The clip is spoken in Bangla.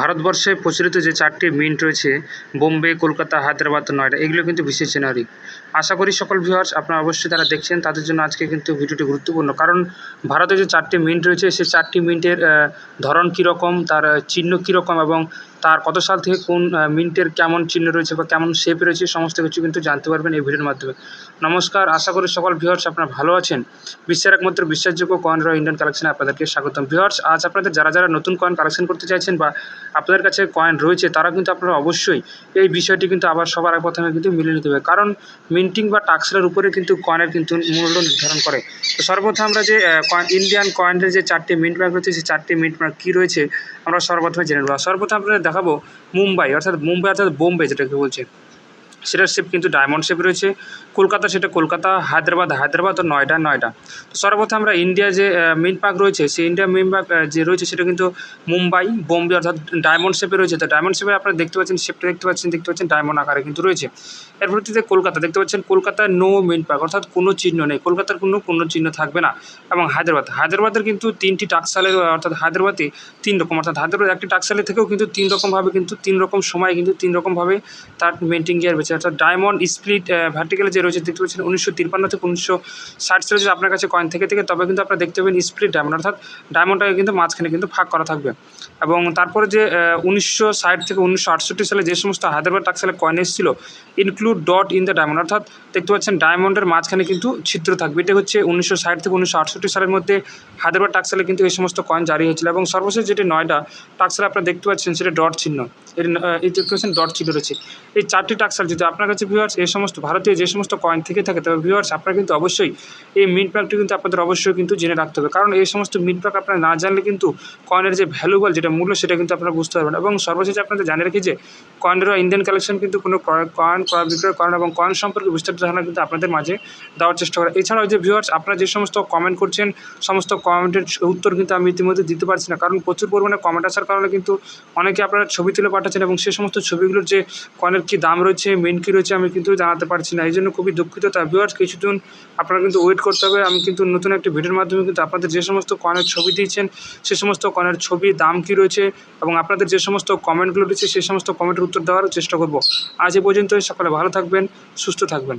ভারতবর্ষে প্রচলিত যে চারটি মিন্ট রয়েছে, বোম্বে, কলকাতা, হায়দ্রাবাদ, নয়ডা, এগুলো কিন্তু বিশেষ জেনারিক। আশা করি সকল ভিউয়ার্স আপনারা অবশ্যই তারা দেখছেন, তাদের জন্য আজকে কিন্তু ভিডিওটি গুরুত্বপূর্ণ। কারণ ভারতে যে চারটি মিন্ট রয়েছে, সেই চারটি মিন্টের ধরন কীরকম, তার চিহ্ন কীরকম এবং তার কত সাল থেকে কোন মিন্টের কেমন চিহ্ন রয়েছে বা কেমন শেপ রয়েছে, সমস্ত কিছু কিন্তু জানতে পারবেন এই ভিডিওর মাধ্যমে। নমস্কার, আশা করি সকল ভিউয়ার্স আপনারা ভালো আছেন। বিশ্বের একমাত্র বিশ্বাসযোগ্য কয়েন রয় ইন্ডিয়ান কালেকশনে আপনাদেরকে স্বাগতম। ভিউয়ার্স আজ আপনাদের যারা যারা নতুন কয়েন কালেকশন করতে চাইছেন বা আপনাদের কাছে কয়েন রয়েছে, তারা কিন্তু আপনারা অবশ্যই এই বিষয়টি কিন্তু আবার সবার প্রথমে কিন্তু মিলে নিতে হবে। কারণ মিন্টিং বা টাক্সেলের উপরে কিন্তু কয়েনের কিন্তু মূল্য নির্ধারণ করে। তো সর্বপ্রথম আমরা যে ইন্ডিয়ান কয়েনের যে চারটি মিন্ট মার্ক রয়েছে, সেই চারটি মিন্ট মার্ক কী রয়েছে, আমরা সর্বপ্রথমে জেনে নেব। সর্বপ্রথম আপনাদের দেখাবো মুম্বাই অর্থাৎ মুম্বাই অর্থাৎ বোম্বে যেটাকে বলছে। সেটার শেপ কিন্তু ডায়মন্ড শেপ রয়েছে। কলকাতা সেটা কলকাতা, হায়দ্রাবাদ হায়দ্রাবাদ ও নয়ডা নয়ডা। তো সর্বপ্রথম আমরা ইন্ডিয়া যে মিন্ট পার্ক রয়েছে, সেই ইন্ডিয়া মিন্ট পার্ক যে রয়েছে সেটা কিন্তু মুম্বাই, বোম্বে অর্থাৎ ডায়মন্ড শেপে রয়েছে। তো ডায়মন্ড শেপে আপনারা দেখতে পাচ্ছেন শেপটা দেখতে পাচ্ছেন দেখতে পাচ্ছেন ডায়মন্ড আকারে কিন্তু রয়েছে। এর ভিত্তিতে কলকাতা, দেখতে পাচ্ছেন কলকাতার নো মিন্ট পার্ক অর্থাৎ কোনো চিহ্ন নেই। কলকাতার কোনো কোনো চিহ্ন থাকবে না। এবং হায়দ্রাবাদ, হায়দ্রাবাদের কিন্তু তিনটি টাকসালের অর্থাৎ হায়দ্রাবাদে তিন রকম, অর্থাৎ হায়দ্রাবাদ একটি টাকসালের থেকেও কিন্তু তিন রকমভাবে কিন্তু তিন রকম সময় কিন্তু তিন রকমভাবে তার মেন্টিং গিয়ার রয়েছে অর্থাৎ ডায়মন্ড স্প্লিট ভার্টিক্যালে যে রয়েছে, দেখতে পাচ্ছেন উনিশশো তিপ্পান্ন থেকে উনিশশো ষাট সালে যদি আপনার কাছে কয়েন থেকে থেকে, তবে কিন্তু আপনারা দেখতে পাবেন স্প্লিট ডায়মন্ড অর্থাৎ ডায়মন্ডটাকে কিন্তু মাঝখানে কিন্তু ভাগ করা থাকবে। এবং তারপরে যে উনিশশো ষাট থেকে উনিশশো আটষট্টি সালে যে সমস্ত হায়দ্রাবাদ টাকসালে কয়েন এসেছিল include dot in the diamond অর্থাৎ দেখতে পাচ্ছেন ডায়মন্ডের মাঝখানে কিন্তু ছিদ্র থাকবে। এটা হচ্ছে উনিশশো ষাট থেকে উনিশশো আটষট্টি সালের মধ্যে হায়দ্রাবাদ টাকসালে কিন্তু এই সমস্ত কয়েন জারি হয়েছিল। এবং সর্বশেষ যেটি নয়ডা টাকসালে আপনারা দেখতে পাচ্ছেন সেটা ডট চিহ্ন। এর দেখতে পাচ্ছেন ডট চিহ্ন রয়েছে। এই চারটি টাকসাল যদি আপনার কাছে ভিউয়ার্স এই সমস্ত ভারতীয় যে সমস্ত কয়েন থেকে থাকে, তবে ভিউয়ার্স আপনারা কিন্তু অবশ্যই এই মিড প্যাকটি কিন্তু আপনাদের অবশ্যই কিন্তু জেনে রাখতে হবে। কারণ এই সমস্ত মিড প্যাক আপনারা না জানলে কিন্তু কয়েনের যে ভ্যালুবল যেটা মূল্য, সেটা কিন্তু আপনারা বুঝতে পারবেন এবং সর্বশেষে আপনাদের জানিয়ে রাখি যে কয়েনেরও ইন্ডিয়ান কালেকশন কিন্তু কোনো কয়েন ক্রয় বিক্রয় করেন এবং কয়েন সম্পর্কে বিস্তারিত ধারণা কিন্তু আপনাদের মাঝে দেওয়ার চেষ্টা করে। এছাড়াও যে ভিউয়ার্স আপনারা যে সমস্ত কমেন্ট করছেন, সমস্ত কমেন্টের উত্তর কিন্তু আমি ইতিমধ্যে দিতে পারছি না। কারণ প্রচুর পরিমাণে কমেন্ট আসার কারণে কিন্তু অনেকে আপনারা ছবি তুলে পাঠাচ্ছেন এবং সে সমস্ত ছবিগুলোর যে কয়েনের কী দাম রয়েছে মেন কী রয়েছে, আমি কিন্তু জানাতে পারছি না। এই জন্য খুবই দুঃখিত তার ভিওয়ার্স কিছুদিন আপনারা কিন্তু ওয়েট করতে হবে। আমি কিন্তু নতুন একটি ভিডিওর মাধ্যমে কিন্তু আপনাদের যে সমস্ত কয়েনের ছবি দিয়েছেন, সে সমস্ত কয়েনের ছবি দাম কী রয়েছে এবং আপনাদের যে সমস্ত কমেন্টগুলো রয়েছে সে সমস্ত কমেন্টের উত্তর দেওয়ার চেষ্টা করব। আজ এ পর্যন্ত সকালে ভালো থাকবেন, সুস্থ থাকবেন।